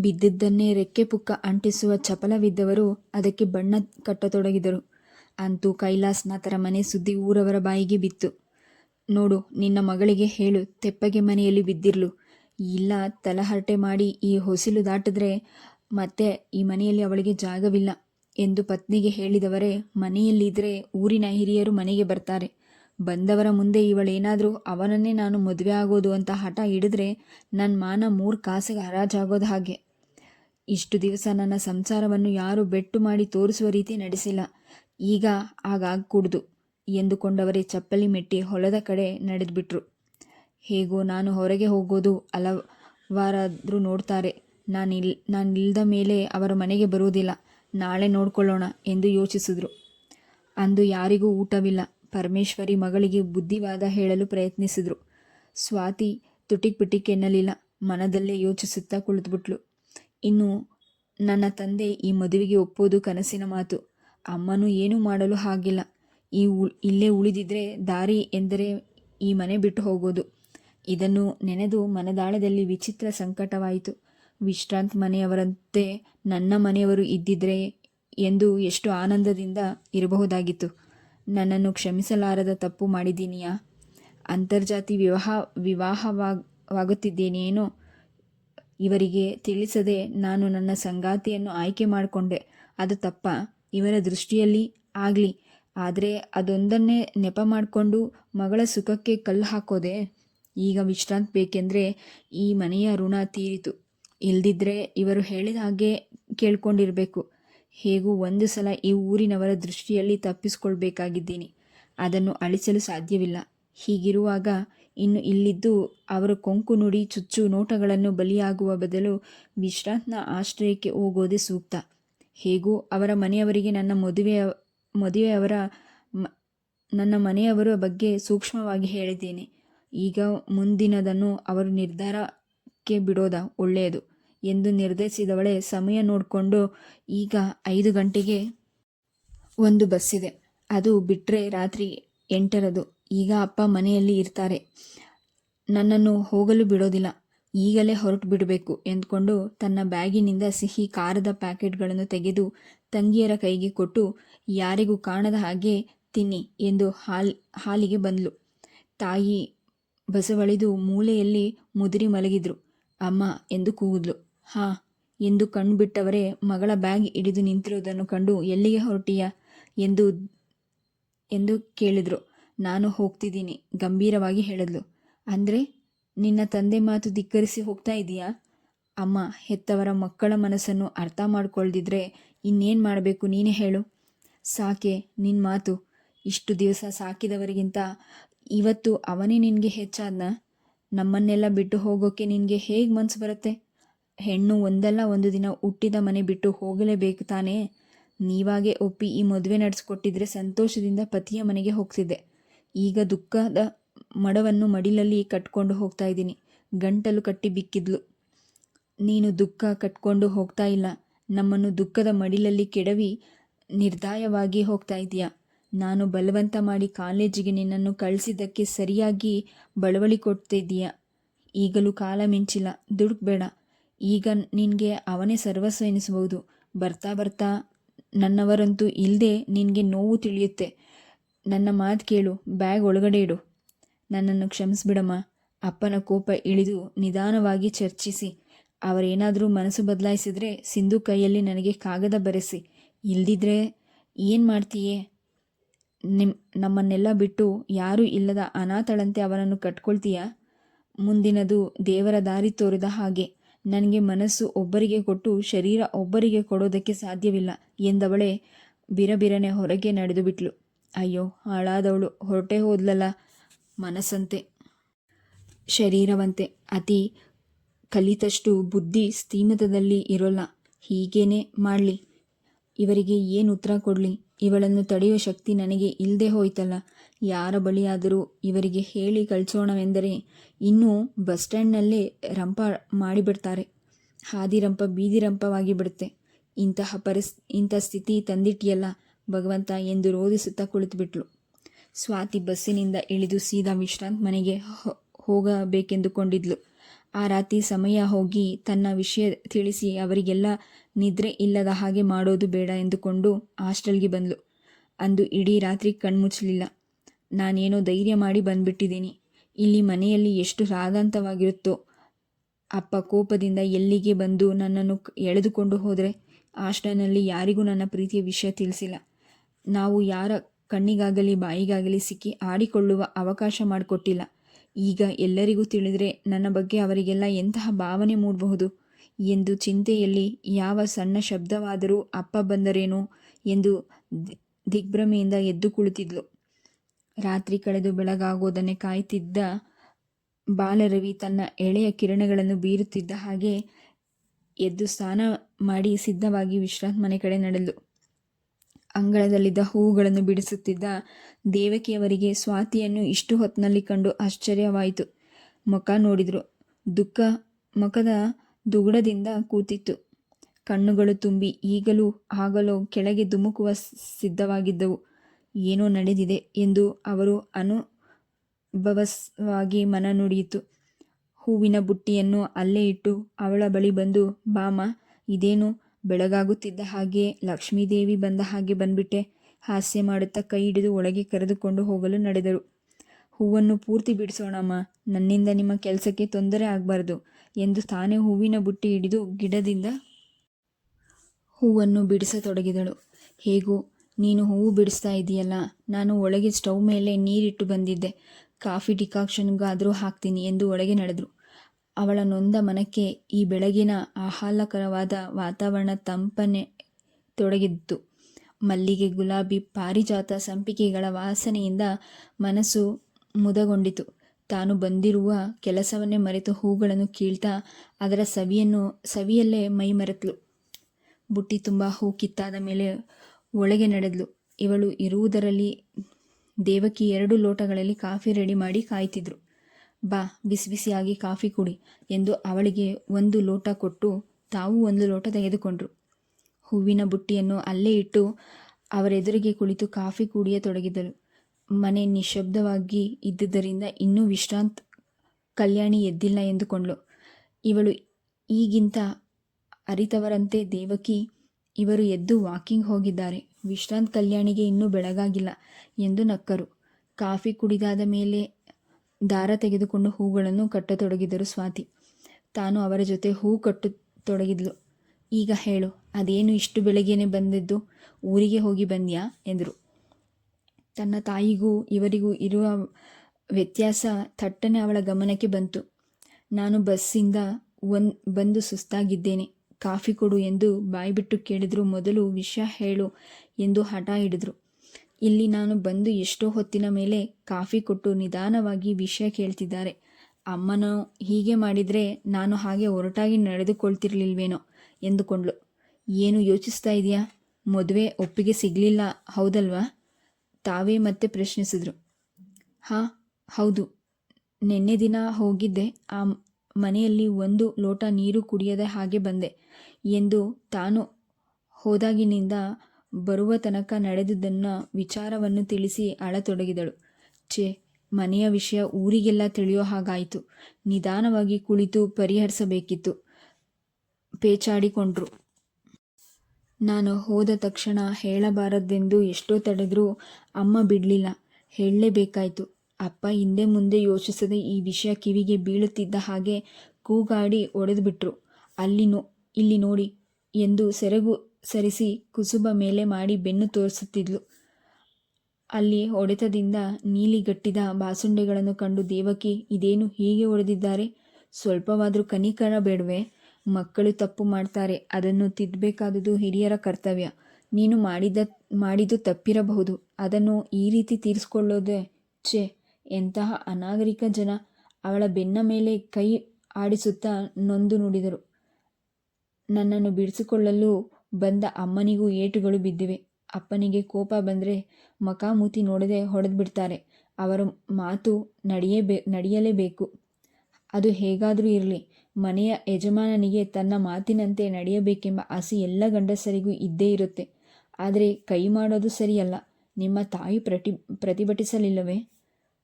ಬಿದ್ದಿದ್ದನ್ನೇ ರೆಕ್ಕೆ ಪುಕ್ಕ ಅಂಟಿಸುವ ಚಪಲವಿದ್ದವರು ಅದಕ್ಕೆ ಬಣ್ಣ ಕಟ್ಟತೊಡಗಿದರು. ಅಂತೂ ಕೈಲಾಸ್ನಾಥರ ಮನೆ ಸುದ್ದಿ ಊರವರ ಬಾಯಿಗೆ ಬಿತ್ತು. ನೋಡು, ನಿನ್ನ ಮಗಳಿಗೆ ಹೇಳು, ತೆಪ್ಪಗೆ ಮನೆಯಲ್ಲಿ ಬಿದ್ದಿರ್ಲು. ಇಲ್ಲ, ತಲಹರಟೆ ಮಾಡಿ ಈ ಹೊಸಿಲು ದಾಟಿದ್ರೆ ಮತ್ತೆ ಈ ಮನೆಯಲ್ಲಿ ಅವಳಿಗೆ ಜಾಗವಿಲ್ಲ ಎಂದು ಪತ್ನಿಗೆ ಹೇಳಿದವರೇ ಮನೆಯಲ್ಲಿದ್ದರೆ ಊರಿನ ಹಿರಿಯರು ಮನೆಗೆ ಬರ್ತಾರೆ. ಬಂದವರ ಮುಂದೆ ಇವಳೇನಾದರೂ ಅವನನ್ನೇ ನಾನು ಮದುವೆ ಆಗೋದು ಅಂತ ಹಠ ಹಿಡಿದ್ರೆ ನನ್ನ ಮಾನ ಮೂರು ಕಾಸಿಗೆ ಹರಾಜಾಗೋದು ಹಾಗೆ. ಇಷ್ಟು ದಿವಸ ನನ್ನ ಸಂಸಾರವನ್ನು ಯಾರು ಬೆಟ್ಟು ಮಾಡಿ ತೋರಿಸುವ ರೀತಿ ನಡೆಸಿಲ್ಲ. ಈಗ ಆಗಾಗಕೂಡ್ದು ಎಂದುಕೊಂಡವರೇ ಚಪ್ಪಲಿ ಮೆಟ್ಟಿ ಹೊಲದ ಕಡೆ ನಡೆದ್ಬಿಟ್ರು. ಹೇಗೋ ನಾನು ಹೊರಗೆ ಹೋಗೋದು ಹಲವಾರಾದರೂ ನೋಡ್ತಾರೆ. ನಾನಿಲ್ ನಿಲ್ದ ಮೇಲೆ ಅವರ ಮನೆಗೆ ಬರುವುದಿಲ್ಲ. ನಾಳೆ ನೋಡ್ಕೊಳ್ಳೋಣ ಎಂದು ಯೋಚಿಸಿದ್ರು. ಅಂದು ಯಾರಿಗೂ ಊಟವಿಲ್ಲ. ಪರಮೇಶ್ವರಿ ಮಗಳಿಗೆ ಬುದ್ಧಿವಾದ ಹೇಳಲು ಪ್ರಯತ್ನಿಸಿದ್ರು. ಸ್ವಾತಿ ತುಟಿಕ್ ಪಿಟಿಕ್ ಎನ್ನಲಿಲ್ಲ. ಮನದಲ್ಲೇ ಯೋಚಿಸುತ್ತಾ ಕುಳಿತುಬಿಟ್ಲು. ಇನ್ನು ನನ್ನ ತಂದೆ ಈ ಮದುವೆಗೆ ಒಪ್ಪೋದು ಕನಸಿನ ಮಾತು. ಅಮ್ಮನೂ ಏನೂ ಮಾಡಲು ಹಾಗಿಲ್ಲ. ಈ ಉ, ಇಲ್ಲೇ ಉಳಿದಿದ್ರೆ ದಾರಿ ಎಂದರೆ ಈ ಮನೆ ಬಿಟ್ಟು ಹೋಗೋದು. ಇದನ್ನು ನೆನೆದು ಮನದಾಳದಲ್ಲಿ ವಿಚಿತ್ರ ಸಂಕಟವಾಯಿತು. ವಿಶ್ರಾಂತ್ ಮನೆಯವರಂತೆ ನನ್ನ ಮನೆಯವರು ಇದ್ದಿದ್ರೆ ಎಂದು ಎಷ್ಟು ಆನಂದದಿಂದ ಇರಬಹುದಾಗಿತ್ತು. ನನ್ನನ್ನು ಕ್ಷಮಿಸಲಾರದ ತಪ್ಪು ಮಾಡಿದ್ದೀನಿಯಾ? ಅಂತರ್ಜಾತಿ ವಿವಾಹ ವಿವಾಹವಾಗುತ್ತಿದ್ದೇನೇನೋ ಇವರಿಗೆ ತಿಳಿಸದೆ ನಾನು ನನ್ನ ಸಂಗಾತಿಯನ್ನು ಆಯ್ಕೆ ಮಾಡಿಕೊಂಡೆ. ಅದು ತಪ್ಪ. ಇವರ ದೃಷ್ಟಿಯಲ್ಲಿ ಆಗಲಿ. ಆದರೆ ಅದೊಂದನ್ನೇ ನೆಪ ಮಾಡಿಕೊಂಡು ಮಗಳ ಸುಖಕ್ಕೆ ಕಲ್ಲು ಹಾಕೋದೆ. ಈಗ ವಿಶ್ರಾಂತಿ ಬೇಕೆಂದರೆ ಈ ಮನೆಯ ಋಣ ತೀರಿತು. ಇಲ್ದಿದ್ರೆ ಇವರು ಹೇಳಿದ ಹಾಗೆ ಕೇಳ್ಕೊಂಡಿರಬೇಕು. ಹೇಗೂ ಒಂದು ಸಲ ಈ ಊರಿನವರ ದೃಷ್ಟಿಯಲ್ಲಿ ತಪ್ಪಿಸ್ಕೊಳ್ಬೇಕಾಗಿದ್ದೀನಿ. ಅದನ್ನು ಅಳಿಸಲು ಸಾಧ್ಯವಿಲ್ಲ. ಹೀಗಿರುವಾಗ ಇನ್ನು ಇಲ್ಲಿದ್ದು ಅವರ ಕೊಂಕು ನುಡಿ ಚುಚ್ಚು ನೋಟಗಳನ್ನು ಬಲಿಯಾಗುವ ಬದಲು ವಿಶ್ರಾಂತ್ನ ಆಶ್ರಯಕ್ಕೆ ಹೋಗೋದೇ ಸೂಕ್ತ. ಹೇಗೂ ಅವರ ಮನೆಯವರಿಗೆ ನನ್ನ ಮದುವೆಯ ಮದುವೆಯವರ ನನ್ನ ಮನೆಯವರ ಬಗ್ಗೆ ಸೂಕ್ಷ್ಮವಾಗಿ ಹೇಳಿದ್ದೇನೆ. ಈಗ ಮುಂದಿನದನ್ನು ಅವರು ನಿರ್ಧಾರಕ್ಕೆ ಬಿಡೋದ ಒಳ್ಳೆಯದು ಎಂದು ನಿರ್ಧರಿಸಿದವಳೆ ಸಮಯ ನೋಡಿಕೊಂಡು ಈಗ ಐದು ಗಂಟೆಗೆ ಒಂದು ಬಸ್ಸಿದೆ. ಅದು ಬಿಟ್ಟರೆ ರಾತ್ರಿ ಎಂಟರದು. ಈಗ ಅಪ್ಪ ಮನೆಯಲ್ಲಿ ಇರ್ತಾರೆ. ನನ್ನನ್ನು ಹೋಗಲು ಬಿಡೋದಿಲ್ಲ. ಈಗಲೇ ಹೊರಟು ಬಿಡಬೇಕು ಎಂದುಕೊಂಡು ತನ್ನ ಬ್ಯಾಗಿನಿಂದ ಸಿಹಿ ಖಾರದ ಪ್ಯಾಕೆಟ್ಗಳನ್ನು ತೆಗೆದು ತಂಗಿಯರ ಕೈಗೆ ಕೊಟ್ಟು, ಯಾರಿಗೂ ಕಾಣದ ಹಾಗೆ ತಿನ್ನಿ ಎಂದು ಹಾಲ್, ಹಾಲಿಗೆ ಬಂದ್ಲು. ತಾಯಿ ಬಸವಳಿದು ಮೂಲೆಯಲ್ಲಿ ಮುದುರಿ ಮಲಗಿದ್ರು. ಅಮ್ಮ ಎಂದು ಕೂಗಿದ್ಲು. ಹಾ ಎಂದು ಕಣ್ಣು ಬಿಟ್ಟವರೇ ಮಗಳ ಬ್ಯಾಗ್ ಹಿಡಿದು ನಿಂತಿರುವುದನ್ನು ಕಂಡು, ಎಲ್ಲಿಗೆ ಹೊರಟೀಯ? ಎಂದು ಎಂದು ಕೇಳಿದ್ರು. ನಾನು ಹೋಗ್ತಿದ್ದೀನಿ, ಗಂಭೀರವಾಗಿ ಹೇಳಿದ್ಲು. ಅಂದರೆ, ನಿನ್ನ ತಂದೆ ಮಾತು ಧಿಕ್ಕರಿಸಿ ಹೋಗ್ತಾ ಇದೀಯಾ? ಅಮ್ಮ, ಹೆತ್ತವರ ಮಕ್ಕಳ ಮನಸ್ಸನ್ನು ಅರ್ಥ ಮಾಡ್ಕೊಳ್ದಿದ್ರೆ ಇನ್ನೇನು ಮಾಡಬೇಕು ನೀನೇ ಹೇಳು. ಸಾಕೆ ನಿನ್ನ ಮಾತು. ಇಷ್ಟು ದಿವಸ ಸಾಕಿದವರಿಗಿಂತ ಇವತ್ತು ಅವನೇ ನಿನಗೆ ಹೆಚ್ಚಾದ್ನ? ನಮ್ಮನ್ನೆಲ್ಲ ಬಿಟ್ಟು ಹೋಗೋಕ್ಕೆ ನಿನಗೆ ಹೇಗೆ ಮನಸ್ಸು ಬರುತ್ತೆ? ಹೆಣ್ಣು ಒಂದಲ್ಲ ಒಂದು ದಿನ ಹುಟ್ಟಿದ ಮನೆ ಬಿಟ್ಟು ಹೋಗಲೇಬೇಕು ತಾನೇ? ನೀವಾಗೆ ಒಪ್ಪಿ ಈ ಮದುವೆ ನಡೆಸ್ಕೊಟ್ಟಿದ್ರೆ ಸಂತೋಷದಿಂದ ಪತಿಯ ಮನೆಗೆ ಹೋಗ್ತಿದ್ದೆ. ಈಗ ದುಃಖದ ಮಡವನ್ನು ಮಡಿಲಲ್ಲಿ ಕಟ್ಕೊಂಡು ಹೋಗ್ತಾ ಇದ್ದೀನಿ. ಗಂಟಲು ಕಟ್ಟಿ ಬಿಕ್ಕಿದ್ಲು. ನೀನು ದುಃಖ ಕಟ್ಕೊಂಡು ಹೋಗ್ತಾ ಇಲ್ಲ. ನಮ್ಮನ್ನು ದುಃಖದ ಮಡಿಲಲ್ಲಿ ಕೆಡವಿ ನಿರ್ದಾಯವಾಗಿ ಹೋಗ್ತಾ ಇದೆಯಾ ನಾನು ಬಲವಂತ ಮಾಡಿ ಕಾಲೇಜಿಗೆ ನಿನ್ನನ್ನು ಕಳಿಸಿದ್ದಕ್ಕೆ ಸರಿಯಾಗಿ ಬಳವಳಿ ಕೊಡ್ತಿದ್ದೀಯ ಈಗಲೂ ಕಾಲ ಮಿಂಚಿಲ್ಲ. ದುಡುಕ್ಬೇಡ ಈಗ ನಿನಗೆ ಅವನೇ ಸರ್ವಸ್ವ ಎನಿಸಬಹುದು. ಬರ್ತಾ ಬರ್ತಾ ನನ್ನವರಂತೂ ಇಲ್ಲದೆ ನಿನಗೆ ನೋವು ತಿಳಿಯುತ್ತೆ. ನನ್ನ ಮಾತು ಕೇಳು, ಬ್ಯಾಗ್ ಒಳಗಡೆ ಇಡು. ನನ್ನನ್ನು ಕ್ಷಮಿಸ್ಬಿಡಮ್ಮ. ಅಪ್ಪನ ಕೋಪ ಇಳಿದು ನಿಧಾನವಾಗಿ ಚರ್ಚಿಸಿ. ಅವರೇನಾದರೂ ಮನಸ್ಸು ಬದಲಾಯಿಸಿದ್ರೆ ಸಿಂಧು ಕೈಯಲ್ಲಿ ನನಗೆ ಕಾಗದ ಬರೆಸಿ. ಇಲ್ದಿದ್ರೆ ಏನು ಮಾಡ್ತೀಯೇ? ನಿಮ್, ನಮ್ಮನ್ನೆಲ್ಲ ಬಿಟ್ಟು ಯಾರೂ ಇಲ್ಲದ ಅನಾಥಳಂತೆ ಅವನನ್ನು ಕಟ್ಕೊಳ್ತೀಯಾ? ಮುಂದಿನದು ದೇವರ ದಾರಿ ತೋರಿದ ಹಾಗೆ. ನನಗೆ ಮನಸ್ಸು ಒಬ್ಬರಿಗೆ ಕೊಟ್ಟು ಶರೀರ ಒಬ್ಬರಿಗೆ ಕೊಡೋದಕ್ಕೆ ಸಾಧ್ಯವಿಲ್ಲ ಎಂದವಳೆ ಬಿರಬಿರನೆ ಹೊರಗೆ ನಡೆದು ಬಿಟ್ಲು ಅಯ್ಯೋ, ಹಾಳಾದವಳು. ಹೊರಟೆ ಹೋದ್ಲಲ್ಲ ಮನಸ್ಸಂತೆ, ಶರೀರವಂತೆ. ಅತಿ ಕಲಿತಷ್ಟು ಬುದ್ಧಿ ಸ್ಥೀಮತದಲ್ಲಿ ಇರೋಲ್ಲ. ಹೀಗೇನೆ ಮಾಡಲಿ. ಇವರಿಗೆ ಏನು ಉತ್ತರ ಕೊಡಲಿ? ಇವಳನ್ನು ತಡೆಯುವ ಶಕ್ತಿ ನನಗೆ ಇಲ್ಲದೆ ಹೋಯ್ತಲ್ಲ. ಯಾರ ಬಳಿಯಾದರೂ ಇವರಿಗೆ ಹೇಳಿ ಕಳಿಸೋಣವೆಂದರೆ ಇನ್ನೂ ಬಸ್ ಸ್ಟ್ಯಾಂಡ್ನಲ್ಲೇ ರಂಪ ಮಾಡಿಬಿಡ್ತಾರೆ. ಹಾದಿರಂಪ ಬೀದಿರಂಪವಾಗಿ ಬಿಡುತ್ತೆ. ಇಂತಹ ಪರಿಸ್, ಇಂಥ ಸ್ಥಿತಿ ತಂದಿಟ್ಟಿಯಲ್ಲ ಭಗವಂತ ಎಂದು ರೋಧಿಸುತ್ತಾ ಕುಳಿತುಬಿಟ್ಲು. ಸ್ವಾತಿ ಬಸ್ಸಿನಿಂದ ಇಳಿದು ಸೀದಾ ವಿಶ್ರಾಂತ್ ಮನೆಗೆ ಹೋಗಬೇಕೆಂದುಕೊಂಡಿದ್ಲು. ಆ ರಾತ್ರಿ ಸಮಯ ಹೋಗಿ ತನ್ನ ವಿಷಯ ತಿಳಿಸಿ ಅವರಿಗೆಲ್ಲ ನಿದ್ರೆ ಇಲ್ಲದ ಹಾಗೆ ಮಾಡೋದು ಬೇಡ ಎಂದುಕೊಂಡು ಹಾಸ್ಟೆಲ್ಗೆ ಬಂದ್ಲು. ಅಂದು ಇಡೀ ರಾತ್ರಿ ಕಣ್ಮುಚ್ಚಲಿಲ್ಲ. ನಾನೇನೋ ಧೈರ್ಯ ಮಾಡಿ ಬಂದ್ಬಿಟ್ಟಿದ್ದೀನಿ. ಇಲ್ಲಿ ಮನೆಯಲ್ಲಿ ಎಷ್ಟು ರಾಗಾಂತವಾಗಿರುತ್ತೋ, ಅಪ್ಪ ಕೋಪದಿಂದ ಎಲ್ಲಿಗೆ ಬಂದು ನನ್ನನ್ನು ಎಳೆದುಕೊಂಡು ಹೋದರೆ ಹಾಸ್ಟೆಲ್ನಲ್ಲಿ ಯಾರಿಗೂ ನನ್ನ ಪ್ರೀತಿಯ ವಿಷಯ ತಿಳಿಸಿಲ್ಲ. ನಾವು ಯಾರ ಕಣ್ಣಿಗಾಗಲಿ ಬಾಯಿಗಾಗಲಿ ಸಿಕ್ಕಿ ಆಡಿಕೊಳ್ಳುವ ಅವಕಾಶ ಮಾಡಿಕೊಟ್ಟಿಲ್ಲ. ಈಗ ಎಲ್ಲರಿಗೂ ತಿಳಿದರೆ ನನ್ನ ಬಗ್ಗೆ ಅವರಿಗೆಲ್ಲ ಎಂತಹ ಭಾವನೆ ಮೂಡಬಹುದು? ಎಂದು ಚಿಂತೆಯಲ್ಲಿ ಯಾವ ಸಣ್ಣ ಶಬ್ದವಾದರೂ ಅಪ್ಪ ಬಂದರೇನೋ ಎಂದು ದಿಗ್ಭ್ರಮೆಯಿಂದ ಎದ್ದು ಕುಳಿತಿದ್ಲು. ರಾತ್ರಿ ಕಳೆದು ಬೆಳಗಾಗೋದನ್ನೇ ಕಾಯ್ತಿದ್ದ ಬಾಲರವಿ ತನ್ನ ಎಳೆಯ ಕಿರಣಗಳನ್ನು ಬೀರುತ್ತಿದ್ದ ಹಾಗೆ ಎದ್ದು ಸ್ನಾನ ಮಾಡಿ ಸಿದ್ಧವಾಗಿ ವಿಶ್ರಾಂತ್ ಮನೆ ಕಡೆ ನಡೆದಳು ಅಂಗಳದಲ್ಲಿದ್ದ ಹೂವುಗಳನ್ನು ಬಿಡಿಸುತ್ತಿದ್ದ ದೇವಕಿಯವರಿಗೆ ಸ್ವಾತಿಯನ್ನು ಇಷ್ಟು ಹೊತ್ತಿನಲ್ಲಿ ಕಂಡು ಆಶ್ಚರ್ಯವಾಯಿತು. ಮುಖ ನೋಡಿದರು. ದುಃಖ ಮುಖದ ದುಗುಡದಿಂದ ಕೂತಿತ್ತು. ಕಣ್ಣುಗಳು ತುಂಬಿ ಈಗಲೂ ಆಗಲೂ ಕೆಳಗೆ ಧುಮುಕುವ ಸಿದ್ಧವಾಗಿದ್ದವು. ಏನೋ ನಡೆದಿದೆ ಎಂದು ಅವರು ಅನುಭವಸ್ವಾಗಿ ಮನ ನುಡಿಯಿತು ಹೂವಿನ ಬುಟ್ಟಿಯನ್ನು ಅಲ್ಲೇ ಇಟ್ಟು ಅವಳ ಬಳಿ ಬಂದು ಬಾಮ ಇದೇನು ಬೆಳಗಾಗುತ್ತಿದ್ದ ಹಾಗೆ ಲಕ್ಷ್ಮೀದೇವಿ ಬಂದ ಹಾಗೆ ಬಂದ್ಬಿಟ್ಟೆ. ಹಾಸ್ಯ ಮಾಡುತ್ತಾ ಕೈ ಹಿಡಿದು ಒಳಗೆ ಕರೆದುಕೊಂಡು ಹೋಗಲು ನಡೆದರು. ಹೂವನ್ನು ಪೂರ್ತಿ ಬಿಡಿಸೋಣಮ್ಮ. ನನ್ನಿಂದ ನಿಮ್ಮ ಕೆಲಸಕ್ಕೆ ತೊಂದರೆ ಆಗಬಾರ್ದು ಎಂದು ತಾನೇ ಹೂವಿನ ಬುಟ್ಟಿ ಹಿಡಿದು ಗಿಡದಿಂದ ಹೂವನ್ನು ಬಿಡಿಸತೊಡಗಿದಳು. ಹೇಗೂ, ನೀನು ಹೂವು ಬಿಡಿಸ್ತಾ ಇದೆಯಲ್ಲ, ನಾನು ಒಳಗೆ ಸ್ಟವ್ ಮೇಲೆ ನೀರಿಟ್ಟು ಬಂದಿದ್ದೆ. ಕಾಫಿ ಡಿಕಾಕ್ಷನ್ಗಾದರೂ ಹಾಕ್ತೀನಿ ಎಂದು ಒಳಗೆ ನಡೆದರು. ಅವಳ ನೊಂದ ಮನಕ್ಕೆ ಈ ಬೆಳಗಿನ ಆಹ್ಲಾದಕರವಾದ ವಾತಾವರಣ ತಂಪನೆ ತೊಡಗಿತ್ತು ಮಲ್ಲಿಗೆ ಗುಲಾಬಿ ಪಾರಿಜಾತ ಸಂಪಿಗೆಗಳ ವಾಸನೆಯಿಂದ ಮನಸ್ಸು ಮುದಗೊಂಡಿತು. ತಾನು ಬಂದಿರುವ ಕೆಲಸವನ್ನೇ ಮರೆತು ಹೂಗಳನ್ನು ಕೀಳ್ತಾ ಅದರ ಸವಿಯನ್ನು, ಸವಿಯಲ್ಲೇ ಮೈ ಮರೆತಳು ಬುಟ್ಟಿ ತುಂಬ ಹೂ ಕಿತ್ತಾದ ಮೇಲೆ ಒಳಗೆ ನಡೆದ್ಲು. ಇವಳು ಇರುವುದರಲ್ಲಿ ದೇವಕಿ ಎರಡು ಲೋಟಗಳಲ್ಲಿ ಕಾಫಿ ರೆಡಿ ಮಾಡಿ ಕಾಯ್ತಿದ್ರು. ಬಾ ಬಿಸಿ ಬಿಸಿಯಾಗಿ ಕಾಫಿ ಕುಡಿ ಎಂದು ಅವಳಿಗೆ ಒಂದು ಲೋಟ ಕೊಟ್ಟು ತಾವು ಒಂದು ಲೋಟ ತೆಗೆದುಕೊಂಡ್ರು. ಹೂವಿನ ಬುಟ್ಟಿಯನ್ನು ಅಲ್ಲೇ ಇಟ್ಟು ಅವರೆದುರಿಗೆ ಕುಳಿತು ಕಾಫಿ ಕುಡಿಯ ಕುಡಿಯತೊಡಗಿದಳು ಮನೆ ನಿಶಬ್ದವಾಗಿ ಇದ್ದುದರಿಂದ ಇನ್ನೂ ವಿಶ್ರಾಂತ್ ಕಲ್ಯಾಣಿ ಎದ್ದಿಲ್ಲ ಎಂದುಕೊಂಡಳು. ಇವಳು ಈಗಿಂತ ಅರಿತವರಂತೆ ದೇವಕಿ, ಇವರು ಎದ್ದು ವಾಕಿಂಗ್ ಹೋಗಿದ್ದಾರೆ. ವಿಶ್ರಾಂತ್ ಕಲ್ಯಾಣಿಗೆ ಇನ್ನೂ ಬೆಳಗಾಗಿಲ್ಲ ಎಂದು ನಕ್ಕರು. ಕಾಫಿ ಕುಡಿದಾದ ಮೇಲೆ ದಾರ ತೆಗೆದುಕೊಂಡು ಹೂಗಳನ್ನು ಕಟ್ಟತೊಡಗಿದರು ಸ್ವಾತಿ. ತಾನು ಅವರ ಜೊತೆ ಹೂ ಕಟ್ಟತೊಡಗಿದ್ಲು. ಈಗ ಹೇಳು, ಅದೇನು ಇಷ್ಟು ಬೆಳಗ್ಗೆನೆ ಬಂದಿದ್ದು? ಊರಿಗೆ ಹೋಗಿ ಬಂದ್ಯಾ? ಎಂದರು. ತನ್ನ ತಾಯಿಗೂ ಇವರಿಗೂ ಇರುವ ವ್ಯತ್ಯಾಸ ಥಟ್ಟನೆ ಅವಳ ಗಮನಕ್ಕೆ ಬಂತು. ನಾನು ಬಸ್ಸಿಂದ ಒಂದ್ ಬಂದು ಸುಸ್ತಾಗಿದ್ದೇನೆ. ಕಾಫಿ ಕೊಡು ಎಂದು ಬಾಯ್ಬಿಟ್ಟು ಕೇಳಿದ್ರು. ಮೊದಲು ವಿಷಯ ಹೇಳು ಎಂದು ಹಠ ಹಿಡಿದ್ರು. ಇಲ್ಲಿ ನಾನು ಬಂದು ಎಷ್ಟೋ ಹೊತ್ತಿನ ಮೇಲೆ ಕಾಫಿ ಕೊಟ್ಟು ನಿಧಾನವಾಗಿ ವಿಷಯ ಕೇಳ್ತಿದ್ದಾರೆ. ಅಮ್ಮನೋ, ಹೀಗೆ ಮಾಡಿದರೆ ನಾನು ಹಾಗೆ ಹೊರಟಾಗಿ ನಡೆದುಕೊಳ್ತಿರ್ಲಿಲ್ವೇನೋ ಎಂದುಕೊಂಡ್ಳು. ಏನು ಯೋಚಿಸ್ತಾ ಇದೆಯಾ? ಮದುವೆ ಒಪ್ಪಿಗೆ ಸಿಗಲಿಲ್ಲ, ಹೌದಲ್ವಾ? ತಾವೇ ಮತ್ತೆ ಪ್ರಶ್ನಿಸಿದ್ರು. ಹಾಂ, ಹೌದು. ನಿನ್ನೆ ದಿನ ಹೋಗಿದ್ದೆ. ಆ ಮನೆಯಲ್ಲಿ ಒಂದು ಲೋಟ ನೀರು ಕುಡಿಯದೆ ಹಾಗೆ ಬಂದೆ ಎಂದು ತಾನು ಹೋದಾಗಿನಿಂದ ಬರುವ ತನಕ ನಡೆದುದನ್ನು ವಿಚಾರವನ್ನು ತಿಳಿಸಿ ಅಳತೊಡಗಿದಳು. ಛೇ, ಮನೆಯ ವಿಷಯ ಊರಿಗೆಲ್ಲ ತಿಳಿಯೋ ಹಾಗಾಯಿತು. ನಿಧಾನವಾಗಿ ಕುಳಿತು ಪರಿಹರಿಸಬೇಕಿತ್ತು. ಪೇಚಾಡಿಕೊಂಡ್ರು. ನಾನು ಹೋದ ತಕ್ಷಣ ಹೇಳಬಾರದೆಂದು ಎಷ್ಟೋ ತಡೆದರೂ ಅಮ್ಮ ಬಿಡಲಿಲ್ಲ. ಹೇಳಲೇಬೇಕಾಯ್ತು. ಅಪ್ಪ ಹಿಂದೆ ಮುಂದೆ ಯೋಚಿಸದೆ ಈ ವಿಷಯ ಕಿವಿಗೆ ಬೀಳುತ್ತಿದ್ದ ಹಾಗೆ ಕೂಗಾಡಿ ಒಡೆದುಬಿಟ್ರು. ಅಲ್ಲಿ ನೋ, ಇಲ್ಲಿ ನೋಡಿ ಎಂದು ಸೆರಗು ಸರಿಸಿ ಕುಸುಬ ಮೇಲೆ ಮಾಡಿ ಬೆನ್ನು ತೋರಿಸುತ್ತಿದ್ಲು. ಅಲ್ಲಿ ಹೊಡೆತದಿಂದ ನೀಲಿಗಟ್ಟಿದ ಬಾಸುಂಡೆಗಳನ್ನು ಕಂಡು ದೇವಕಿ, ಇದೇನು ಹೀಗೆ ಹೊಡೆದಿದ್ದಾರೆ? ಸ್ವಲ್ಪವಾದರೂ ಕನಿಕರ ಬೇಡವೆ. ಮಕ್ಕಳು ತಪ್ಪು ಮಾಡ್ತಾರೆ. ಅದನ್ನು ತಿದ್ದಬೇಕಾದುದು ಹಿರಿಯರ ಕರ್ತವ್ಯ. ನೀನು ಮಾಡಿದ, ಮಾಡಿದ್ದು ತಪ್ಪಿರಬಹುದು. ಅದನ್ನು ಈ ರೀತಿ ತೀರಿಸ್ಕೊಳ್ಳೋದೆ ಛೆ, ಎಂತಹ ಅನಾಗರಿಕ ಜನ ಅವಳ ಬೆನ್ನ ಮೇಲೆ ಕೈ ಆಡಿಸುತ್ತಾ ನೊಂದು ನುಡಿದರು. ನನ್ನನ್ನು ಬಿಡಿಸಿಕೊಳ್ಳಲು ಬಂದ ಅಮ್ಮನಿಗೂ ಏಟುಗಳು ಬಿದ್ದಿವೆ. ಅಪ್ಪನಿಗೆ ಕೋಪ ಬಂದರೆ ಮಕಾಮೂತಿ ನೋಡದೆ ಹೊಡೆದು ಬಿಡ್ತಾರೆ ಅವರ ಮಾತು ನಡೆಯೇ ನಡೆಯಲೇಬೇಕು. ಅದು ಹೇಗಾದರೂ ಇರಲಿ. ಮನೆಯ ಯಜಮಾನನಿಗೆ ತನ್ನ ಮಾತಿನಂತೆ ನಡೆಯಬೇಕೆಂಬ ಆಸೆ ಎಲ್ಲ ಗಂಡಸರಿಗೂ ಇದ್ದೇ ಇರುತ್ತೆ. ಆದರೆ ಕೈ ಮಾಡೋದು ಸರಿಯಲ್ಲ. ನಿಮ್ಮ ತಾಯಿ ಪ್ರತಿ, ಪ್ರತಿಭಟಿಸಲಿಲ್ಲವೇ?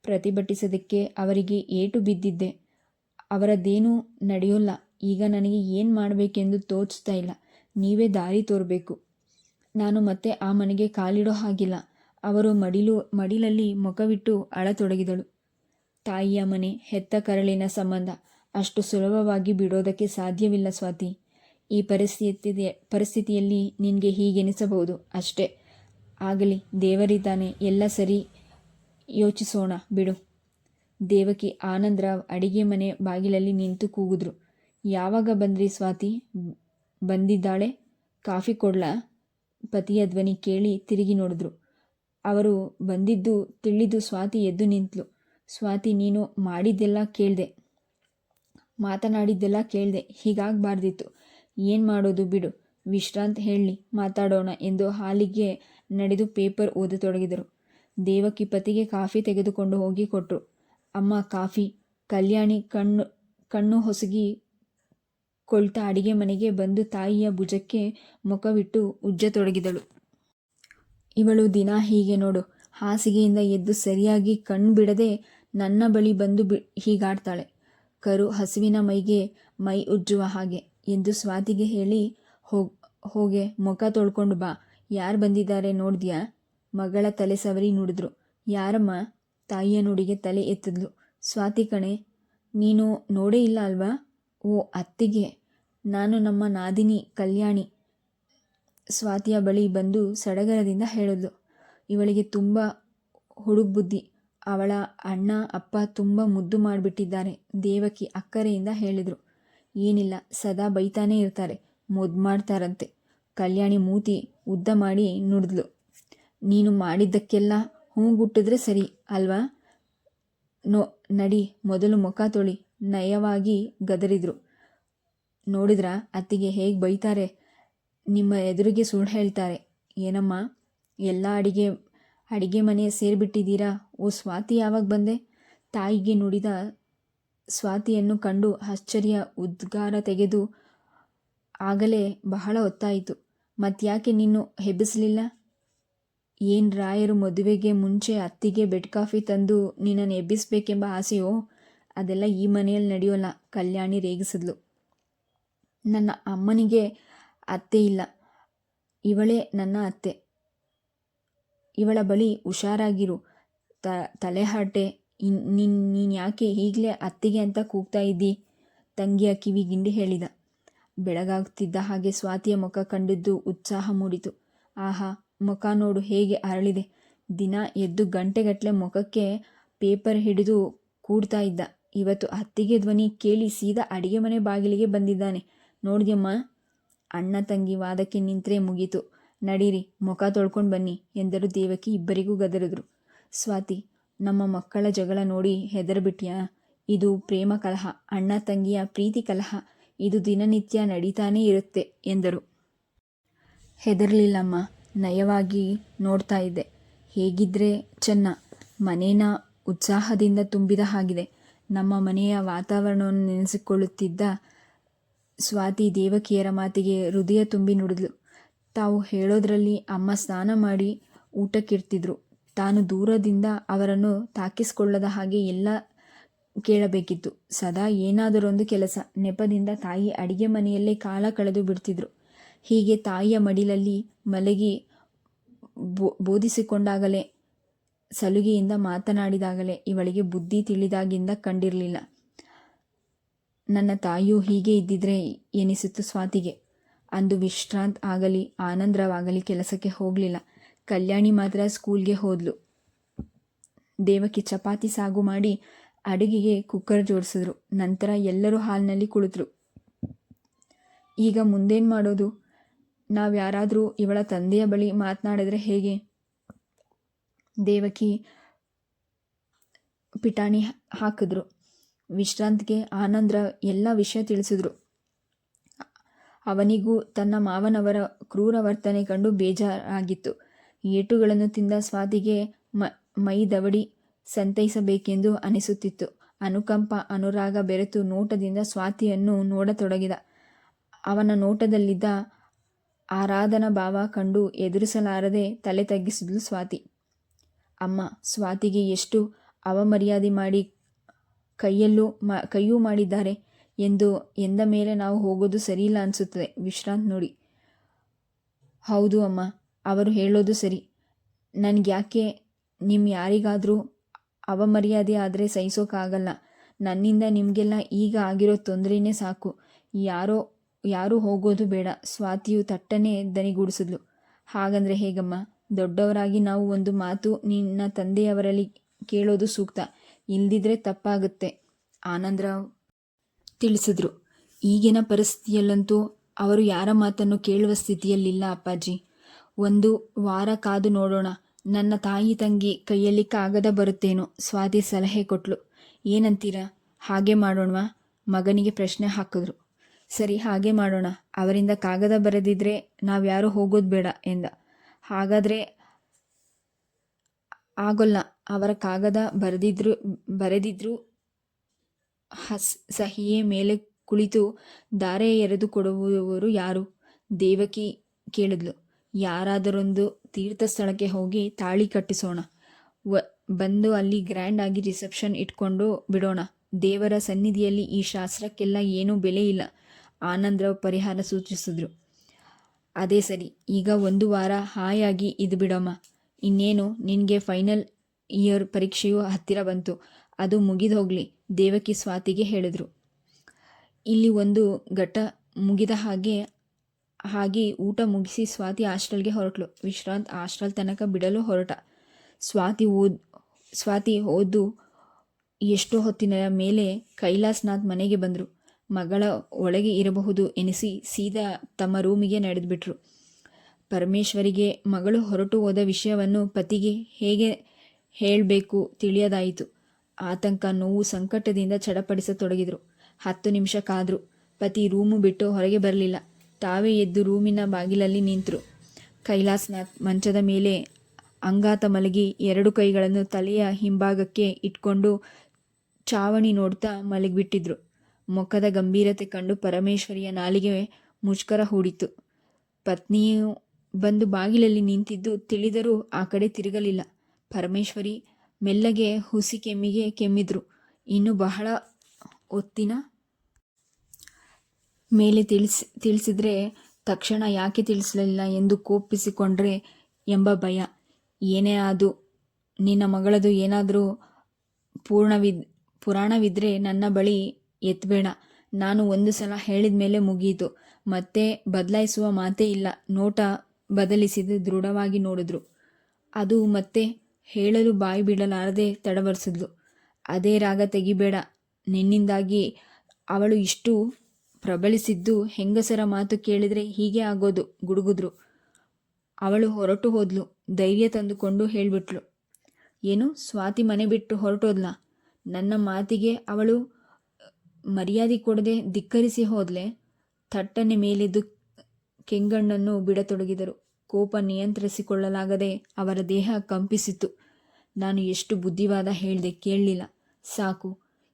ಪ್ರತಿಭಟಿಸೋದಕ್ಕೆ ಅವರಿಗೆ ಏಟು ಬಿದ್ದಿದ್ದೆ. ಅವರದ್ದೇನೂ ನಡೆಯೋಲ್ಲ. ಈಗ ನನಗೆ ಏನು ಮಾಡಬೇಕೆಂದು ತೋಚ್ತಾ ಇಲ್ಲ. ನೀವೇ ದಾರಿ ತೋರಬೇಕು. ನಾನು ಮತ್ತೆ ಆ ಮನೆಗೆ ಕಾಲಿಡೋ ಹಾಗಿಲ್ಲ. ಅವರು ಮಡಿಲು, ಮಡಿಲಲ್ಲಿ ಮುಖವಿಟ್ಟು ಅಳತೊಡಗಿದಳು. ತಾಯಿಯ ಮನೆ, ಹೆತ್ತ ಕರಳಿನ ಸಂಬಂಧ. ಅಷ್ಟು ಸುಲಭವಾಗಿ ಬಿಡೋದಕ್ಕೆ ಸಾಧ್ಯವಿಲ್ಲ ಸ್ವಾತಿ. ಈ ಪರಿಸ್ಥಿತಿ ಪರಿಸ್ಥಿತಿಯಲ್ಲಿ ನಿನಗೆ ಹೀಗೆನಿಸಬಹುದು? ಅಷ್ಟೇ. ಆಗಲಿ ದೇವರಿದ್ದಾನೆ ಎಲ್ಲ ಸರಿ. ಯೋಚಿಸೋಣ, ಬಿಡು. ದೇವಕಿ ಆನಂದರಾವ್ ಅಡಿಗೆ ಮನೆ ಬಾಗಿಲಲ್ಲಿ ನಿಂತು ಕೂಗಿದ್ರು. ಯಾವಾಗ ಬಂದ್ರಿ ಸ್ವಾತಿ? ಬಂದಿದ್ದಾಳೆ. ಕಾಫಿ ಕೊಡ್ಲಾ? ಪತಿಯ ಧ್ವನಿ ಕೇಳಿ ತಿರುಗಿ ನೋಡಿದ್ರು. ಅವರು ಬಂದಿದ್ದು ತಿಳಿದು ಸ್ವಾತಿ ಎದ್ದು ನಿಂತಳು ಸ್ವಾತಿ, ನೀನು ಮಾಡಿದ್ದೆಲ್ಲ ಕೇಳಿದೆ. ಮಾತನಾಡಿದ್ದೆಲ್ಲ ಕೇಳಿದೆ. ಹೀಗಾಗಬಾರ್ದಿತ್ತು. ಏನು ಮಾಡೋದು ಬಿಡು. ವಿಶ್ರಾಂತ್ ಹೇಳಿ, ಮಾತಾಡೋಣ ಎಂದು ಹಾಲಿಗೆ ನಡೆದು ಪೇಪರ್ ಓದತೊಡಗಿದರು ದೇವಕಿ ಪತಿಗೆ ಕಾಫಿ ತೆಗೆದುಕೊಂಡು ಹೋಗಿ ಕೊಟ್ಟರು ಅಮ್ಮ, ಕಾಫಿ. ಕಲ್ಯಾಣಿ ಕಣ್ಣು ಕಣ್ಣು ಹೊಸಗಿ ಕೊಳ್ತಾ ಅಡಿಗೆ ಮನೆಗೆ ಬಂದು ತಾಯಿಯ ಭುಜಕ್ಕೆ ಮುಖವಿಟ್ಟು ಉಜ್ಜತೊಡಗಿದಳು. ಇವಳು ದಿನ ಹೀಗೆ ನೋಡು. ಹಾಸಿಗೆಯಿಂದ ಎದ್ದು ಸರಿಯಾಗಿ ಕಣ್ಣು ಬಿಡದೆ ನನ್ನ ಬಳಿ ಬಂದು ಬಿ, ಹೀಗಾಡ್ತಾಳೆ. ಕರು ಹಸುವಿನ ಮೈಗೆ ಮೈ ಉಜ್ಜುವ ಹಾಗೆ. ಎಂದು ಸ್ವಾತಿಗೆ ಹೇಳಿ, ಹೋಗ್, ಹೋಗೆ, ಮುಖ ತೊಳ್ಕೊಂಡು ಬಾ. ಯಾರು ಬಂದಿದ್ದಾರೆ ನೋಡಿದ್ಯಾ? ಮಗಳ ತಲೆ ಸವರಿ ನುಡಿದ್ರು. ಯಾರಮ್ಮ? ತಾಯಿಯ ನುಡಿಗೆ ತಲೆ ಎತ್ತಿದ್ಲು. ಸ್ವಾತಿ ಕಣೆ, ನೀನು ನೋಡೇ ಇಲ್ಲ ಅಲ್ವಾ? ಓ, ಅತ್ತಿಗೆ. ನಾನು ನಮ್ಮ ನಾದಿನಿ ಕಲ್ಯಾಣಿ. ಸ್ವಾತಿಯ ಬಳಿ ಬಂದು ಸಡಗರದಿಂದ ಹೇಳಿದ್ಲು ಇವಳಿಗೆ ತುಂಬ ಹುಡುಗ ಬುದ್ಧಿ ಅವಳ ಅಣ್ಣ, ಅಪ್ಪ ತುಂಬ ಮುದ್ದು ಮಾಡಿಬಿಟ್ಟಿದ್ದಾರೆ. ದೇವಕಿ ಅಕ್ಕರೆಯಿಂದ ಹೇಳಿದರು. ಏನಿಲ್ಲ, ಸದಾ ಬೈತಾನೇ ಇರ್ತಾರೆ. ಮುದ್ದು ಮಾಡ್ತಾರಂತೆ. ಕಲ್ಯಾಣಿ ಮೂತಿ ಉದ್ದ ಮಾಡಿ ನುಡಿದ್ಲು. ನೀನು ಮಾಡಿದ್ದಕ್ಕೆಲ್ಲ ಹೂ ಗುಟ್ಟಿದ್ರೆ ಸರಿ, ಅಲ್ವಾ? ನೋ, ನಡಿ, ಮೊದಲು ಮುಖ ತೊಳಿ. ನಯವಾಗಿ ಗದರಿದ್ರು. ನೋಡಿದ್ರ ಅತ್ತಿಗೆ ಹೇಗೆ ಬೈತಾರೆ? ನಿಮ್ಮ ಎದುರಿಗೆ ಸುಳ್ಳು ಹೇಳ್ತಾರೆ. ಏನಮ್ಮ, ಎಲ್ಲ ಅಡಿಗೆ ಅಡಿಗೆ ಮನೆ ಸೇರಿಬಿಟ್ಟಿದ್ದೀರಾ? ಓ ಸ್ವಾತಿ ಯಾವಾಗ ಬಂದೆ? ತಾಯಿಗೆ ನುಡಿದ ಸ್ವಾತಿಯನ್ನು ಕಂಡು ಆಶ್ಚರ್ಯ ಉದ್ಗಾರ ತೆಗೆದು ಆಗಲೇ ಬಹಳ ಹೊತ್ತಾಯಿತು. ಮತ್ತ್ಯಾಕೆ ನೀನು ಹೆಬ್ಬಿಸಲಿಲ್ಲ? ಏನು ರಾಯರು ಮದುವೆಗೆ ಮುಂಚೆ ಅತ್ತಿಗೆ ಬೆಡ್ ಕಾಫಿ ತಂದು ನಿನ್ನನ್ನು ಎಬ್ಬಿಸಬೇಕೆಂಬ ಆಸೆಯೋ? ಅದೆಲ್ಲ ಈ ಮನೆಯಲ್ಲಿ ನಡೆಯೋಲ್ಲ, ಕಲ್ಯಾಣಿ ರೇಗಿಸಿದ್ಲು. ನನ್ನ ಅಮ್ಮನಿಗೆ ಅತ್ತೆ ಇಲ್ಲ. ಇವಳೇ ನನ್ನ ಅತ್ತೆ. ಇವಳ ಬಳಿ ಹುಷಾರಾಗಿರು. ತ ತಲೆಹಾಟೆ ಇನ್, ನಿನ್, ನೀನು ಯಾಕೆ ಈಗಲೇ ಅತ್ತಿಗೆ ಅಂತ ಕೂಗ್ತಾ ಇದ್ದಿ? ತಂಗಿಯ ಕಿವಿಗಿಂಡಿ ಹೇಳಿದ. ಬೆಳಗಾಗ್ತಿದ್ದ ಹಾಗೆ ಸ್ವಾತಿಯ ಮುಖ ಕಂಡಿದ್ದು ಉತ್ಸಾಹ ಮೂಡಿತು. ಆಹಾ, ಮುಖ ನೋಡು ಹೇಗೆ ಅರಳಿದೆ. ದಿನ ಎದ್ದು ಗಂಟೆಗಟ್ಟಲೆ ಮುಖಕ್ಕೆ ಪೇಪರ್ ಹಿಡಿದು ಕೂಡ್ತಾ ಇದ್ದ. ಇವತ್ತು ಅತ್ತಿಗೆ ಧ್ವನಿ ಕೇಳಿ ಸೀದಾ ಅಡಿಗೆ ಮನೆ ಬಾಗಿಲಿಗೆ ಬಂದಿದ್ದಾನೆ. ನೋಡ್ದ್ಯಮ್ಮ ಅಣ್ಣ ತಂಗಿ ವಾದಕ್ಕೆ ನಿಂತರೆ ಮುಗೀತು. ನಡೀರಿ, ಮುಖ ತೊಳ್ಕೊಂಡು ಬನ್ನಿ ಎಂದರು ದೇವಕಿ ಇಬ್ಬರಿಗೂ ಗದರಿದ್ರು. ಸ್ವಾತಿ, ನಮ್ಮ ಮಕ್ಕಳ ಜಗಳ ನೋಡಿ ಹೆದರ್ಬಿಟ್ಯಾ? ಇದು ಪ್ರೇಮ ಕಲಹ, ಅಣ್ಣ ತಂಗಿಯ ಪ್ರೀತಿ ಕಲಹ, ಇದು ದಿನನಿತ್ಯ ನಡೀತಾನೇ ಇರುತ್ತೆ ಎಂದರು. ಹೆದರ್ಲಿಲ್ಲಮ್ಮ, ನಯವಾಗಿ ನೋಡ್ತಾ ಇದ್ದೆ. ಹೇಗಿದ್ರೆ ಚೆನ್ನ, ಮನೇನ ಉತ್ಸಾಹದಿಂದ ತುಂಬಿದ ಹಾಗಿದೆ. ನಮ್ಮ ಮನೆಯ ವಾತಾವರಣವನ್ನು ನೆನೆಸಿಕೊಳ್ಳುತ್ತಿದ್ದ ಸ್ವಾತಿ ದೇವಕಿಯರ ಮಾತಿಗೆ ಹೃದಯ ತುಂಬಿ ನುಡಿದ್ಲು. ತಾವು ಹೇಳೋದ್ರಲ್ಲಿ ಅಮ್ಮ ಸ್ನಾನ ಮಾಡಿ ಊಟಕ್ಕಿರ್ತಿದ್ರು. ತಾನು ದೂರದಿಂದ ಅವರನ್ನು ತಾಕಿಸ್ಕೊಳ್ಳದ ಹಾಗೆ ಎಲ್ಲ ಕೇಳಬೇಕಿತ್ತು. ಸದಾ ಏನಾದರೊಂದು ಕೆಲಸ. ನೆಪದಿಂದ ತಾಯಿ ಅಡಿಗೆ ಮನೆಯಲ್ಲೇ ಕಾಲ ಕಳೆದು ಬಿಡ್ತಿದ್ರು. ಹೀಗೆ ತಾಯಿಯ ಮಡಿಲಲ್ಲಿ ಮಲಗಿ ಬೋ, ಬೋಧಿಸಿಕೊಂಡಾಗಲೇ, ಸಲುಗೆಯಿಂದ ಮಾತನಾಡಿದಾಗಲೇ ಇವಳಿಗೆ ಬುದ್ಧಿ ತಿಳಿದಾಗಿಂದ ಕಂಡಿರಲಿಲ್ಲ. ನನ್ನ ತಾಯಿಯು ಹೀಗೆ ಇದ್ದಿದ್ರೆ ಎನಿಸಿತು ಸ್ವಾತಿಗೆ. ಅಂದು ವಿಶ್ರಾಂತ್ ಆಗಲಿ, ಆನಂದರಾವಾಗಲಿ ಕೆಲಸಕ್ಕೆ ಹೋಗಲಿಲ್ಲ. ಕಲ್ಯಾಣಿ ಮಾತ್ರ ಸ್ಕೂಲ್ಗೆ ಹೋದ್ಲು. ದೇವಕ್ಕೆ ಚಪಾತಿ ಸಾಗು ಮಾಡಿ ಅಡುಗೆಗೆ ಕುಕ್ಕರ್ ಜೋಡಿಸಿದ್ರು. ನಂತರ ಎಲ್ಲರೂ ಹಾಲ್ನಲ್ಲಿ ಕುಳಿತರು. ಈಗ ಮುಂದೇನು ಮಾಡೋದು? ನಾವು ಯಾರಾದರೂ ಇವಳ ತಂದೆಯ ಬಳಿ ಮಾತನಾಡಿದ್ರೆ ಹೇಗೆ? ದೇವಕಿ ಪಿಟಾಣಿ ಹಾಕಿದ್ರು. ವಿಶ್ರಾಂತ್ಗೆ ಆನಂದ್ರ ಎಲ್ಲ ವಿಷಯ ತಿಳಿಸಿದ್ರು. ಅವನಿಗೂ ತನ್ನ ಮಾವನವರ ಕ್ರೂರ ವರ್ತನೆ ಕಂಡು ಬೇಜಾರಾಗಿತ್ತು. ಏಟುಗಳನ್ನು ತಿಂದ ಸ್ವಾತಿಗೆ ಮ, ಮೈ ದವಡಿ ಸಂತೈಸಬೇಕೆಂದು ಅನಿಸುತ್ತಿತ್ತು. ಅನುಕಂಪ, ಅನುರಾಗ ಬೆರೆತು ನೋಟದಿಂದ ಸ್ವಾತಿಯನ್ನು ನೋಡತೊಡಗಿದ. ಅವನ ನೋಟದಲ್ಲಿದ್ದ ಆರಾಧನಾ ಭಾವ ಕಂಡು ಎದುರಿಸಲಾರದೆ ತಲೆ ತಗ್ಗಿಸಿದ್ಲು ಸ್ವಾತಿ. ಅಮ್ಮ, ಸ್ವಾತಿಗೆ ಎಷ್ಟು ಅವಮರ್ಯಾದೆ ಮಾಡಿ ಕೈಯಲ್ಲೂ ಮಾ, ಕೈಯೂ ಮಾಡಿದ್ದಾರೆ ಎಂದು ಎಂದ ಮೇಲೆ ನಾವು ಹೋಗೋದು ಸರಿಯಿಲ್ಲ ಅನಿಸುತ್ತದೆ. ವಿಶ್ರಾಂತ್ ನೋಡಿ. ಹೌದು ಅಮ್ಮ, ಅವರು ಹೇಳೋದು ಸರಿ. ನನಗ್ಯಾಕೆ ನಿಮ್ಮ ಯಾರಿಗಾದರೂ ಅವಮರ್ಯಾದೆ ಆದರೆ ಸಹಿಸೋಕ್ಕಾಗಲ್ಲ ನನ್ನಿಂದ ನಿಮಗೆಲ್ಲ ಈಗ ಆಗಿರೋ ತೊಂದರೆನೇ ಸಾಕು. ಯಾರೋ, ಯಾರೂ ಹೋಗೋದು ಬೇಡ. ಸ್ವಾತಿಯು ತಟ್ಟನೆ ದನಿಗೂಡಿಸಿದ್ಲು. ಹಾಗಂದರೆ ಹೇಗಮ್ಮ? ದೊಡ್ಡವರಾಗಿ ನಾವು ಒಂದು ಮಾತು ನಿನ್ನ ತಂದೆಯವರಲ್ಲಿ ಕೇಳೋದು ಸೂಕ್ತ. ಇಲ್ದಿದ್ರೆ ತಪ್ಪಾಗುತ್ತೆ, ಆನಂದರಾವ್ ತಿಳಿಸಿದ್ರು. ಈಗಿನ ಪರಿಸ್ಥಿತಿಯಲ್ಲಂತೂ ಅವರು ಯಾರ ಮಾತನ್ನು ಕೇಳುವ ಸ್ಥಿತಿಯಲ್ಲಿಲ್ಲ ಅಪ್ಪಾಜಿ. ಒಂದು ವಾರ ಕಾದು ನೋಡೋಣ, ನನ್ನ ತಾಯಿ ತಂಗಿ ಕೈಯಲ್ಲಿ ಕಾಗದ ಬರುತ್ತೇನೋ, ಸ್ವಾತಿ ಸಲಹೆ ಕೊಟ್ಲು. ಏನಂತೀರಾ? ಹಾಗೆ ಮಾಡೋಣವಾ? ಮಗನಿಗೆ ಪ್ರಶ್ನೆ ಹಾಕಿದ್ರು. ಸರಿ, ಹಾಗೆ ಮಾಡೋಣ. ಅವರಿಂದ ಕಾಗದ ಬರೆದಿದ್ರೆ ನಾವ್ಯಾರೂ ಹೋಗೋದು ಬೇಡ ಎಂದ. ಹಾಗಾದರೆ ಆಗೋಲ್ಲ. ಅವರ ಕಾಗದ ಬರೆದಿದ್ರು ಬರೆದಿದ್ರು. ಹಸ್, ಸಹಿಯೇ ಮೇಲೆ ಕುಳಿತು ದಾರೆ ಎರೆದು ಕೊಡುವವರು ಯಾರು? ದೇವಕಿ ಕೇಳಿದ್ಲು. ಯಾರಾದರೊಂದು ತೀರ್ಥ ಸ್ಥಳಕ್ಕೆ ಹೋಗಿ ತಾಳಿ ಕಟ್ಟಿಸೋಣ. ಬಂದು ಅಲ್ಲಿ ಗ್ರ್ಯಾಂಡ್ ಆಗಿ ರಿಸೆಪ್ಷನ್ ಇಟ್ಕೊಂಡು ಬಿಡೋಣ. ದೇವರ ಸನ್ನಿಧಿಯಲ್ಲಿ ಈ ಶಾಸ್ತ್ರಕ್ಕೆಲ್ಲ ಏನೂ ಬೆಲೆ ಇಲ್ಲ. ಆನಂದರಾವ್ ಪರಿಹಾರ ಸೂಚಿಸಿದ್ರು. ಅದೇ ಸರಿ, ಈಗ ಒಂದು ವಾರ ಹಾಯಾಗಿ ಇದು ಬಿಡಮ್ಮ ಇನ್ನೇನು, ನಿನಗೆ ಫೈನಲ್ ಇಯರ್ ಪರೀಕ್ಷೆಯು ಹತ್ತಿರ ಬಂತು. ಅದು ಮುಗಿದು ಹೋಗಲಿ, ದೇವಕಿ ಸ್ವಾತಿಗೆ ಹೇಳಿದರು. ಇಲ್ಲಿ ಒಂದು ಘಟ್ಟ ಮುಗಿದ ಹಾಗೆ ಹಾಗೆ ಊಟ ಮುಗಿಸಿ ಸ್ವಾತಿ ಹಾಸ್ಟೆಲ್ಗೆ ಹೊರಟಳು ವಿಶ್ರಾಂತ್ ಹಾಸ್ಟೆಲ್ ತನಕ ಬಿಡಲು ಹೊರಟ. ಸ್ವಾತಿ ಓದ್, ಸ್ವಾತಿ ಓದು ಎಷ್ಟೋ ಹೊತ್ತಿನ ಮೇಲೆ ಕೈಲಾಸ್ನಾಥ್ ಮನೆಗೆ ಬಂದರು. ಮಗಳ ಒಳಗೆ ಇರಬಹುದು ಎನಿಸಿ ಸೀದಾ ತಮ್ಮ ರೂಮಿಗೆ ನಡೆದುಬಿಟ್ರು. ಪರಮೇಶ್ವರಿಗೆ ಮಗಳು ಹೊರಟು ಹೋದ ವಿಷಯವನ್ನು ಪತಿಗೆ ಹೇಗೆ ಹೇಳಬೇಕು ತಿಳಿಯದಾಯಿತು. ಆತಂಕ ನೋವು ಸಂಕಟದಿಂದ ಚಡಪಡಿಸತೊಡಗಿದರು. ಹತ್ತು ನಿಮಿಷ ಕಾದ್ರು ಪತಿ ರೂಮು ಬಿಟ್ಟು ಹೊರಗೆ ಬರಲಿಲ್ಲ. ತಾವೇ ಎದ್ದು ರೂಮಿನ ಬಾಗಿಲಲ್ಲಿ ನಿಂತರು. ಕೈಲಾಸ್ನಾಥ್ ಮಂಚದ ಮೇಲೆ ಅಂಗಾತ ಮಲಗಿ ಎರಡು ಕೈಗಳನ್ನು ತಲೆಯ ಹಿಂಭಾಗಕ್ಕೆ ಇಟ್ಕೊಂಡು ಚಾವಣಿ ನೋಡ್ತಾ ಮಲಗಿಬಿಟ್ಟಿದ್ರು. ಮುಖದ ಗಂಭೀರತೆ ಕಂಡು ಪರಮೇಶ್ವರಿಯ ನಾಲಿಗೆ ಮುಷ್ಕರ ಹೂಡಿತು ಪತ್ನಿಯು ಬಂದು ಬಾಗಿಲಲ್ಲಿ ನಿಂತಿದ್ದು ತಿಳಿದರೂ ಆ ಕಡೆ ತಿರುಗಲಿಲ್ಲ. ಪರಮೇಶ್ವರಿ ಮೆಲ್ಲಗೆ ಹುಸಿ ಕೆಮ್ಮಿಗೆ ಕೆಮ್ಮಿದ್ರು. ಇನ್ನು ಬಹಳ ಹೊತ್ತಿನ ಮೇಲೆ ತಿಳಿಸಿ, ತಿಳಿಸಿದ್ರೆ ತಕ್ಷಣ ಯಾಕೆ ತಿಳಿಸಲಿಲ್ಲ ಎಂದು ಕೋಪಿಸಿಕೊಂಡ್ರೆ ಎಂಬ ಭಯ. ಏನೇ ಅದು ನಿನ್ನ ಮಗಳದು ಏನಾದರೂ ಪೂರ್ಣವಿದ್ ಪುರಾಣವಿದ್ದರೆ ನನ್ನ ಬಳಿ ಎತ್ತಬೇಡ ನಾನು ಒಂದು ಸಲ ಹೇಳಿದ ಮೇಲೆ ಮುಗಿಯಿತು ಮತ್ತೆ ಬದಲಾಯಿಸುವ ಮಾತೇ ಇಲ್ಲ. ನೋಟ ಬದಲಿಸಿದ ದೃಢವಾಗಿ ನೋಡಿದ್ರು. ಅದು ಮತ್ತೆ ಹೇಳಲು ಬಾಯಿ ಬಿಡಲಾರದೆ ತಡವರಿಸಿದ್ಲು. ಅದೇ ರಾಗ ತೆಗಿಬೇಡ. ನಿನ್ನಿಂದಾಗಿ ಅವಳು ಇಷ್ಟು ಪ್ರಬಲಿಸಿದ್ದು ಹೆಂಗಸರ ಮಾತು ಕೇಳಿದರೆ ಹೀಗೆ ಆಗೋದು ಗುಡುಗುದ್ರು. ಅವಳು ಹೊರಟು ಹೋದ್ಲು. ಧೈರ್ಯ ತಂದುಕೊಂಡು ಹೇಳಿಬಿಟ್ಲು. ಏನು, ಸ್ವಾತಿ ಮನೆ ಬಿಟ್ಟು ಹೊರಟೋದ್ಲ? ನನ್ನ ಮಾತಿಗೆ ಅವಳು ಮರ್ಯಾದೆ ಕೊಡದೆ ಧಿಕ್ಕರಿಸಿ ಹೋದ್ಲೆ? ಥಟ್ಟನೆ ಮೇಲೆದ್ದು ಕೆಂಗಣ್ಣನ್ನು ಬಿಡತೊಡಗಿದರು. ಕೋಪ ನಿಯಂತ್ರಿಸಿಕೊಳ್ಳಲಾಗದೆ ಅವರ ದೇಹ ಕಂಪಿಸಿತು ನಾನು ಎಷ್ಟು ಬುದ್ಧಿವಾದ ಹೇಳಿದೆ ಕೇಳಲಿಲ್ಲ. ಸಾಕು,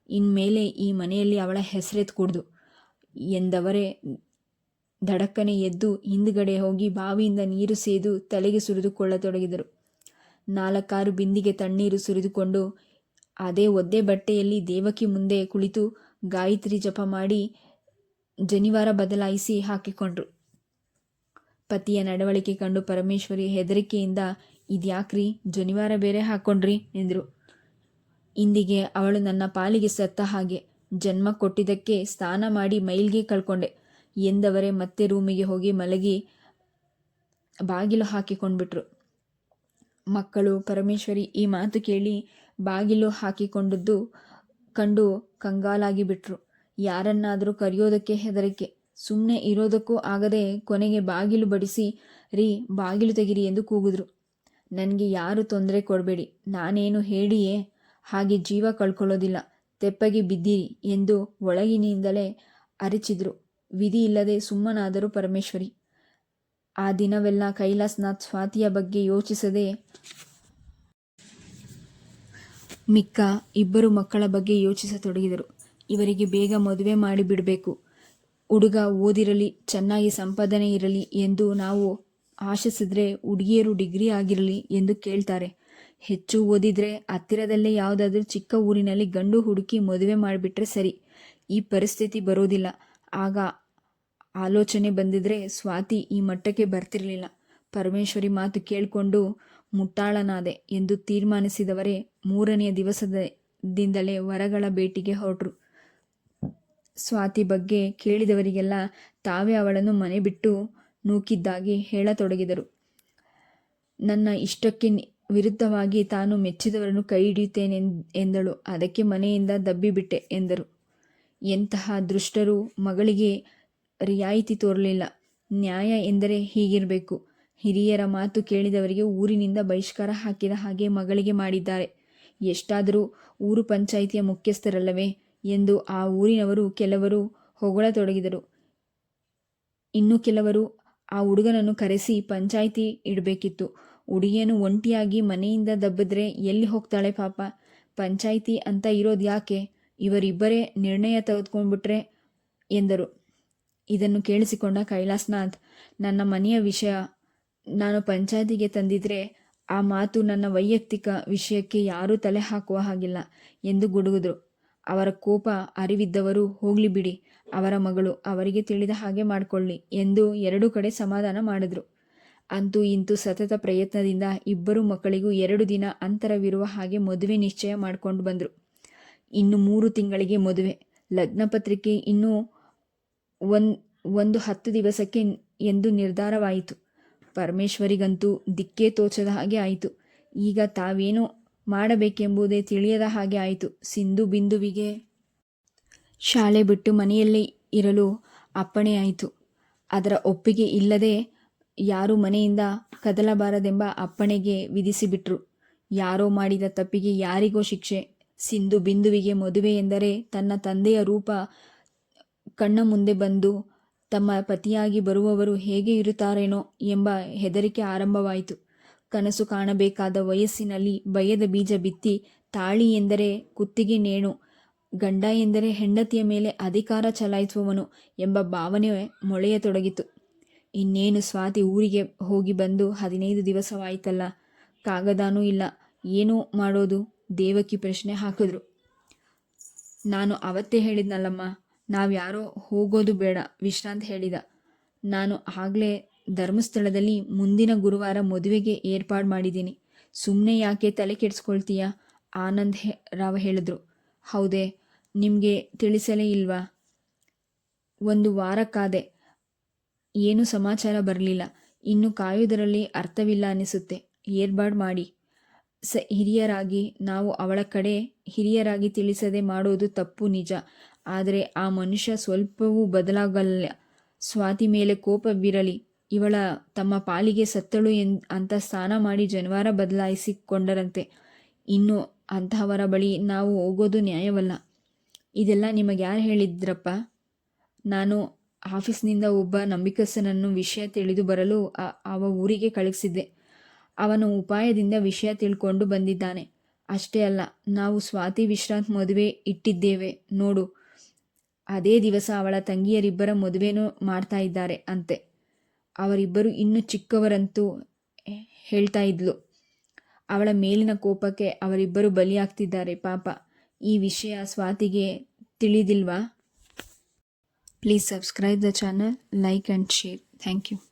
ಇನ್ಮೇಲೆ ಈ ಮನೆಯಲ್ಲಿ ಅವಳ ಹೆಸರೆತ್ಕೂಡ್ದು. ಎಂದವರೇ ಧಡಕ್ಕನೆ ಎದ್ದು ಹಿಂದ್ಗಡೆ ಹೋಗಿ ಬಾವಿಯಿಂದ ನೀರು ಸೇದು ತಲೆಗೆ ಸುರಿದುಕೊಳ್ಳತೊಡಗಿದರು. ನಾಲ್ಕಾರು ಬಿಂದಿಗೆ ತಣ್ಣೀರು ಸುರಿದುಕೊಂಡು ಅದೇ ಒದ್ದೆ ಬಟ್ಟೆಯಲ್ಲಿ ದೇವಕಿ ಮುಂದೆ ಕುಳಿತು ಗಾಯತ್ರಿ ಜಪ ಮಾಡಿ ಜನಿವಾರ ಬದಲಾಯಿಸಿ ಹಾಕಿಕೊಂಡ್ರು. ಪತಿಯ ನಡವಳಿಕೆ ಕಂಡು ಪರಮೇಶ್ವರಿ ಹೆದರಿಕೆಯಿಂದ, ಇದ್ಯಾಕ್ರಿ, ಜನಿವಾರ ಬೇರೆ ಹಾಕ್ಕೊಂಡ್ರಿ ಎಂದರು. ಇಂದಿಗೆ ಅವಳು ನನ್ನ ಪಾಲಿಗೆ ಸತ್ತ ಹಾಗೆ ಜನ್ಮ ಕೊಟ್ಟಿದ್ದಕ್ಕೆ ಸ್ನಾನ ಮಾಡಿ ಮೈಲ್ಗೆ ಕಳ್ಕೊಂಡೆ. ಎಂದವರೇ ಮತ್ತೆ ರೂಮಿಗೆ ಹೋಗಿ ಮಲಗಿ ಬಾಗಿಲು ಹಾಕಿಕೊಂಡ್ಬಿಟ್ರು. ಮಕ್ಕಳು, ಪರಮೇಶ್ವರಿ ಈ ಮಾತು ಕೇಳಿ ಬಾಗಿಲು ಹಾಕಿಕೊಂಡದ್ದು ಕಂಡು ಕಂಗಾಲಾಗಿ ಬಿಟ್ರು ಯಾರನ್ನಾದರೂ ಕರೆಯೋದಕ್ಕೆ ಹೆದರಿಕೆ. ಸುಮ್ಮನೆ ಇರೋದಕ್ಕೂ ಆಗದೆ ಕೊನೆಗೆ ಬಾಗಿಲು ಬಡಿಸಿ, ರೀ, ಬಾಗಿಲು ತೆಗಿರಿ ಎಂದು ಕೂಗಿದ್ರು. ನನಗೆ ಯಾರು ತೊಂದರೆ ಕೊಡಬೇಡಿ, ನಾನೇನು ಹೇಳಿಯೇ? ಹಾಗೆ ಜೀವ ಕಳ್ಕೊಳ್ಳೋದಿಲ್ಲ, ತೆಪ್ಪಗೆ ಬಿದ್ದಿರಿ ಎಂದು ಒಳಗಿನಿಂದಲೇ ಅರಿಚಿದ್ರು. ವಿಧಿ ಇಲ್ಲದೆ ಸುಮ್ಮನಾದರೂ ಪರಮೇಶ್ವರಿ. ಆ ದಿನವೆಲ್ಲ ಕೈಲಾಸ್ನಾಥ್ ಸ್ವಾತಿಯ ಬಗ್ಗೆ ಯೋಚಿಸದೆ, ಮಿಕ್ಕ ಇಬ್ಬರು ಮಕ್ಕಳ ಬಗ್ಗೆ ಯೋಚಿಸತೊಡಗಿದರು. ಇವರಿಗೆ ಬೇಗ ಮದುವೆ ಮಾಡಿಬಿಡಬೇಕು ಹುಡುಗ ಓದಿರಲಿ, ಚೆನ್ನಾಗಿ ಸಂಪಾದನೆ ಇರಲಿ ಎಂದು ನಾವು ಆಶಿಸಿದ್ರೆ ಹುಡುಗಿಯರು ಡಿಗ್ರಿ ಆಗಿರಲಿ ಎಂದು ಕೇಳ್ತಾರೆ. ಹೆಚ್ಚು ಓದಿದ್ರೆ ಹತ್ತಿರದಲ್ಲೇ ಯಾವುದಾದ್ರೂ ಚಿಕ್ಕ ಊರಿನಲ್ಲಿ ಗಂಡು ಹುಡುಕಿ ಮದುವೆ ಮಾಡಿಬಿಟ್ರೆ ಸರಿ. ಈ ಪರಿಸ್ಥಿತಿ ಬರೋದಿಲ್ಲ. ಆಗ ಆಲೋಚನೆ ಬಂದಿದ್ರೆ ಸ್ವಾತಿ ಈ ಮಟ್ಟಕ್ಕೆ ಬರ್ತಿರಲಿಲ್ಲ. ಪರಮೇಶ್ವರಿ ಮಾತು ಕೇಳಿಕೊಂಡು, ಮುಟ್ಟಾಳನಾದೆ ಎಂದು ತೀರ್ಮಾನಿಸಿದವರೇ ಮೂರನೆಯ ದಿವಸದಿಂದಲೇ ವರಗಳ ಭೇಟಿಗೆ ಹೊರಟರು. ಸ್ವಾತಿ ಬಗ್ಗೆ ಕೇಳಿದವರಿಗೆಲ್ಲ ತಾವೇ ಅವಳನ್ನು ಮನೆ ಬಿಟ್ಟು ನೂಕಿದ್ದಾಗಿ ಹೇಳತೊಡಗಿದರು. ನನ್ನ ಇಷ್ಟಕ್ಕೆ ವಿರುದ್ಧವಾಗಿ ತಾನು ಮೆಚ್ಚಿದವರನ್ನು ಕೈ ಹಿಡಿಯುತ್ತೇನೆ ಎಂದಳು. ಅದಕ್ಕೆ ಮನೆಯಿಂದ ದಬ್ಬಿಬಿಟ್ಟೆ ಎಂದರು. ಎಂತಹ ದೃಷ್ಟರು ಮಗಳಿಗೆ ರಿಯಾಯಿತಿ ತೋರಲಿಲ್ಲ. ನ್ಯಾಯ ಎಂದರೆ ಹೀಗಿರಬೇಕು. ಹಿರಿಯರ ಮಾತು ಕೇಳಿದವರಿಗೆ ಊರಿನಿಂದ ಬಹಿಷ್ಕಾರ ಹಾಕಿದ ಹಾಗೆ ಮಗಳಿಗೆ ಮಾಡಿದ್ದಾರೆ. ಎಷ್ಟಾದರೂ ಊರು ಪಂಚಾಯಿತಿಯ ಮುಖ್ಯಸ್ಥರಲ್ಲವೇ? ಎಂದು ಆ ಊರಿನವರು ಕೆಲವರು ಹೊಗಳತೊಡಗಿದರು. ಇನ್ನು ಕೆಲವರು ಆ ಹುಡುಗನನ್ನು ಕರೆಸಿ ಪಂಚಾಯಿತಿ ಇಡಬೇಕಿತ್ತು. ಹುಡುಗಿಯನ್ನು ಒಂಟಿಯಾಗಿ ಮನೆಯಿಂದ ದಬ್ಬಿದ್ರೆ ಎಲ್ಲಿ ಹೋಗ್ತಾಳೆ ಪಾಪ? ಪಂಚಾಯಿತಿ ಅಂತ ಇರೋದು ಯಾಕೆ? ಇವರಿಬ್ಬರೇ ನಿರ್ಣಯ ತೆಗೆದುಕೊಂಡ್ಬಿಟ್ರೆ ಎಂದರು. ಇದನ್ನು ಕೇಳಿಸಿಕೊಂಡ ಕೈಲಾಸನಾಥ್, ನನ್ನ ಮನೆಯ ವಿಷಯ ನಾನು ಪಂಚಾಯತಿಗೆ ತಂದಿದ್ರೆ ಆ ಮಾತು ನನ್ನ ವೈಯಕ್ತಿಕ ವಿಷಯಕ್ಕೆ ಯಾರೂ ತಲೆ ಹಾಕುವ ಹಾಗಿಲ್ಲ ಎಂದು ಗುಡುಗಿದ್ರು. ಅವರ ಕೋಪ ಅರಿವಿದ್ದವರು ಹೋಗ್ಲಿ ಬಿಡಿ, ಅವರ ಮಗಳು ಅವರಿಗೆ ತಿಳಿದ ಹಾಗೆ ಮಾಡಿಕೊಳ್ಳಿ ಎಂದು ಎರಡೂ ಕಡೆ ಸಮಾಧಾನ ಮಾಡಿದ್ರು. ಅಂತೂ ಇಂತೂ ಸತತ ಪ್ರಯತ್ನದಿಂದ ಇಬ್ಬರು ಮಕ್ಕಳಿಗೂ ಎರಡು ದಿನ ಅಂತರವಿರುವ ಹಾಗೆ ಮದುವೆ ನಿಶ್ಚಯ ಮಾಡಿಕೊಂಡು ಬಂದರು. ಇನ್ನು ಮೂರು ತಿಂಗಳಿಗೆ ಮದುವೆ. ಲಗ್ನ ಪತ್ರಿಕೆ ಇನ್ನೂ ಒಂದು ಒಂದು ಹತ್ತು ದಿವಸಕ್ಕೆ ಎಂದು ನಿರ್ಧಾರವಾಯಿತು. ಪರಮೇಶ್ವರಿಗಂತೂ ದಿಕ್ಕೇ ತೋಚದ ಹಾಗೆ ಆಯಿತು. ಈಗ ತಾವೇನು ಮಾಡಬೇಕೆಂಬುದೇ ತಿಳಿಯದ ಹಾಗೆ ಆಯಿತು. ಸಿಂಧು ಬಿಂದುವಿಗೆ ಶಾಲೆ ಬಿಟ್ಟು ಮನೆಯಲ್ಲೇ ಇರಲು ಅಪ್ಪಣೆಯಾಯಿತು ಅದರ ಒಪ್ಪಿಗೆ ಇಲ್ಲದೆ ಯಾರೂ ಮನೆಯಿಂದ ಕದಲಬಾರದೆಂಬ ಅಪ್ಪಣೆಗೆ ವಿಧಿಸಿಬಿಟ್ರು. ಯಾರೋ ಮಾಡಿದ ತಪ್ಪಿಗೆ ಯಾರಿಗೋ ಶಿಕ್ಷೆ. ಸಿಂಧು ಬಿಂದುವಿಗೆ ಮದುವೆ ಎಂದರೆ ತನ್ನ ತಂದೆಯ ರೂಪ ಕಣ್ಣ ಮುಂದೆ ಬಂದು ತಮ್ಮ ಪತಿಯಾಗಿ ಬರುವವರು ಹೇಗೆ ಇರುತ್ತಾರೇನೋ ಎಂಬ ಹೆದರಿಕೆ ಆರಂಭವಾಯಿತು. ಕನಸು ಕಾಣಬೇಕಾದ ವಯಸ್ಸಿನಲ್ಲಿ ಭಯದ ಬೀಜ ಬಿತ್ತಿ ತಾಳಿ ಎಂದರೆ ಕುತ್ತಿಗೆ ನೇಣು, ಗಂಡ ಎಂದರೆ ಹೆಂಡತಿಯ ಮೇಲೆ ಅಧಿಕಾರ ಚಲಾಯಿಸುವವನು ಎಂಬ ಭಾವನೆ ಮೊಳೆಯತೊಡಗಿತು. ಇನ್ನೇನು ಸ್ವಾತಿ ಊರಿಗೆ ಹೋಗಿ ಬಂದು ಹದಿನೈದು ದಿವಸವಾಯಿತಲ್ಲ, ಕಾಗದಾನೂ ಇಲ್ಲ, ಏನು ಮಾಡೋದು? ದೇವಕಿ ಪ್ರಶ್ನೆ ಹಾಕಿದ್ರು. ನಾನು ಅವತ್ತೇ ಹೇಳಿದ್ನಲ್ಲಮ್ಮ, ನಾವ್ಯಾರೋ ಹೋಗೋದು ಬೇಡ, ವಿಶ್ರಾಂತ್ ಹೇಳಿದ. ನಾನು ಆಗಲೇ ಧರ್ಮಸ್ಥಳದಲ್ಲಿ ಮುಂದಿನ ಗುರುವಾರ ಮದುವೆಗೆ ಏರ್ಪಾಡು ಮಾಡಿದ್ದೀನಿ. ಸುಮ್ಮನೆ ಯಾಕೆ ತಲೆ ಕೆಡಿಸ್ಕೊಳ್ತೀಯ? ಆನಂದ್ ಹೆ, ರಾವ್ ಹೇಳಿದ್ರು. ಹೌದೇ, ನಿಮಗೆ ತಿಳಿಸಲೇ ಇಲ್ವಾ? ಒಂದು ವಾರ ಕಾದೆ. ಏನೂ ಸಮಾಚಾರ ಬರಲಿಲ್ಲ. ಇನ್ನು ಕಾಯುವುದರಲ್ಲಿ ಅರ್ಥವಿಲ್ಲ ಅನಿಸುತ್ತೆ. ಏರ್ಪಾಡು ಮಾಡಿ. ಸ, ಹಿರಿಯರಾಗಿ, ನಾವು ಅವಳ ಕಡೆ ಹಿರಿಯರಾಗಿ ತಿಳಿಸದೆ ಮಾಡೋದು ತಪ್ಪು ನಿಜ. ಆದರೆ ಆ ಮನುಷ್ಯ ಸ್ವಲ್ಪವೂ ಬದಲಾಗಲ್ಲ. ಸ್ವಾತಿ ಮೇಲೆ ಕೋಪವಿರಲಿ. ಇವಳ ತಮ್ಮ ಪಾಲಿಗೆ ಸತ್ತಳು ಎನ್, ಅಂತ ಸ್ನಾನ ಮಾಡಿ ಜನವಾರ ಬದಲಾಯಿಸಿಕೊಂಡರಂತೆ. ಇನ್ನು ಅಂತಹವರ ಬಳಿ ನಾವು ಹೋಗೋದು ನ್ಯಾಯವಲ್ಲ. ಇದೆಲ್ಲ ನಿಮಗೆ ಯಾರು ಹೇಳಿದ್ರಪ್ಪ? ನಾನು ಆಫೀಸ್ನಿಂದ ಒಬ್ಬ ನಂಬಿಕಸ್ಥನನ್ನು ವಿಷಯ ತಿಳಿದು ಬರಲು ಅವ ಊರಿಗೆ ಕಳಿಸಿದ್ದೆ. ಅವನು ಉಪಾಯದಿಂದ ವಿಷಯ ತಿಳ್ಕೊಂಡು ಬಂದಿದ್ದಾನೆ. ಅಷ್ಟೇ ಅಲ್ಲ, ನಾವು ಸ್ವಾತಿ ವಿಶ್ರಾಂತ್ ಮದುವೆ ಇಟ್ಟಿದ್ದೇವೆ, ನೋಡು. ಅದೇ ದಿವಸ ಅವಳ ತಂಗಿಯರಿಬ್ಬರ ಮದುವೆನೂ ಮಾಡ್ತಾ ಇದ್ದಾರೆ, ಅಂತೆ. ಅವರಿಬ್ಬರು ಇನ್ನೂ ಚಿಕ್ಕವರಂತೂ ಹೇಳ್ತಾ ಇದ್ಲು. ಅವಳ ಮೇಲಿನ ಕೋಪಕ್ಕೆ ಅವರಿಬ್ಬರು ಬಲಿಯಾಗ್ತಿದ್ದಾರೆ, ಪಾಪ. ಈ ವಿಷಯ ಸ್ವಾತಿಗೆ ತಿಳಿದಿಲ್ವಾ? Please subscribe the channel, like and share. Thank you.